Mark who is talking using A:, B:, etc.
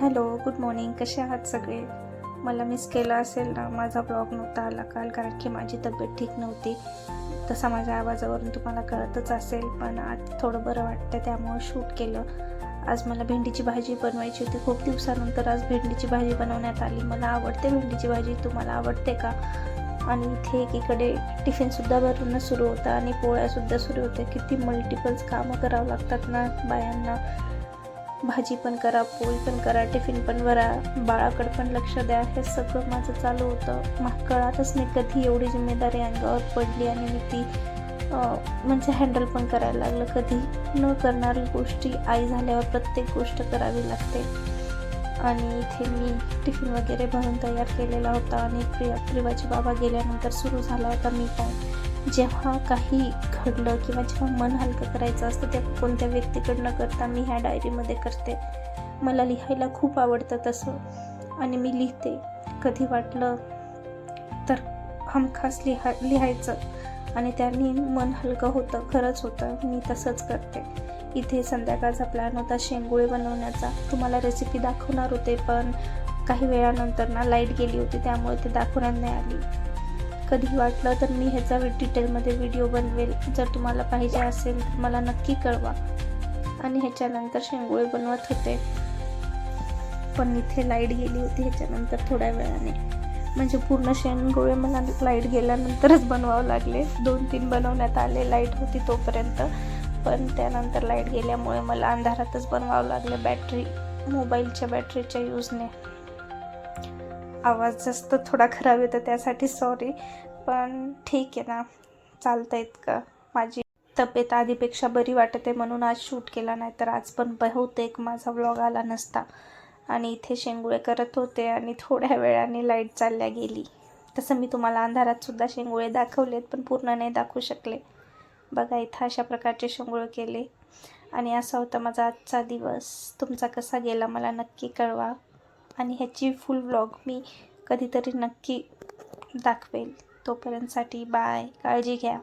A: Hello good morning. कसे आहात सगळे? मला मिस केलं असेल ना माझा ब्लॉग नव्हता आला काल कारण की माझी तब्येत ठीक नव्हती. तसा माझ्या आवाजावरून तुम्हाला कळतच असेल पण आज थोडं बरं वाटतं त्यामुळे शूट केलं. आज मला भेंडीची भाजी बनवायची होती. खूप दिवसानंतर आज भेंडीची भाजी बनवण्यात आली. मला आवडते भेंडीची भाजी. तुम्हाला आवडते का? आणि इथे एकीकडे टिफिनसुद्धा बनवणं सुरू होतं आणि पोळ्यासुद्धा सुरू होत्या. किती मल्टिपल्स कामं करावं लागतात ना बायांना. भाजी पण करा पोळी पण करा टिफिन पण भरा. बाळाकडे पण लक्ष द्या. हे सगळं माझं चालू होतं. मग कळतच नाही कधी एवढी जिम्मेदारी अंगावर पडली आणि मी ती म्हणजे हँडल पण करायला लागलं. कधी न करणारी गोष्टी आई झाल्यावर प्रत्येक गोष्ट करावी लागते. आणि इथे मी टिफिन वगैरे भरून तयार केलेला होता आणि प्रिया प्रिवाचे बाबा गेल्यानंतर सुरू झाला होता मी पण. जेव्हा काही घडलं किंवा जेव्हा मन हलकं करायचं असतं ते कोणत्या व्यक्तीकडनं करता मी ह्या डायरीमध्ये करते? मला लिहायला खूप आवडतं तसं. आणि मी लिहिते. कधी वाटलं तर हमखास लिहा लिहायचं. आणि त्यांनी मन हलकं होतं खरंच होतं. मी तसंच करते. इथे संध्याकाळचा प्लॅन होता शेंगुळे बनवण्याचा तुम्हाला रेसिपी दाखवणार होते पण काही वेळानंतर ना लाइट गेली होती त्यामुळे ते दाखवण्यात नाही आली. कधी वाटलं तर मी ह्याचा डिटेलमध्ये व्हिडिओ बनवेल. जर तुम्हाला पाहिजे असेल तर मला नक्की कळवा. आणि ह्याच्यानंतर शेंगोळे बनवत होते. पण इथे लाइट गेली होती ह्याच्यानंतर थोड्या वेळाने. म्हणजे पूर्ण शेंगोळे मला लाइट गेल्यानंतरच बनवावं लागले. दोन तीन बनवण्यात आले लाइट होती तोपर्यंत. पण त्यानंतर लाइट गेल्यामुळे मला अंधारातच बनवावं लागलं बॅटरी मोबाईलच्या बॅटरीच्या यूजने आवाज जास्त थोडा खराब येतो त्यासाठी सॉरी पण ठीक आहे ना. चालतं इतकं. माझी तब्येत आधीपेक्षा बरी वाटत आहे म्हणून आज शूट केला नाही तर आज पण बहुतेक माझा व्लॉग आला नसता. आणि इथे शेंगुळे करत होते आणि थोड्या वेळाने लाइट चालल्या गेली. तसं मी तुम्हाला अंधारात सुद्धा शेंगुळे दाखवलेत पण पूर्ण नाही दाखवू शकले. बघा इथं अशा प्रकारचे शेंगुळे केले. आणि असा होता माझा आजचा दिवस. तुमचा कसा गेला मला नक्की कळवा. आणि ह्याची फुल व्लॉग मी कधीतरी नक्की दाखवेल. तोपर्यंतसाठी बाय काळजी घ्या.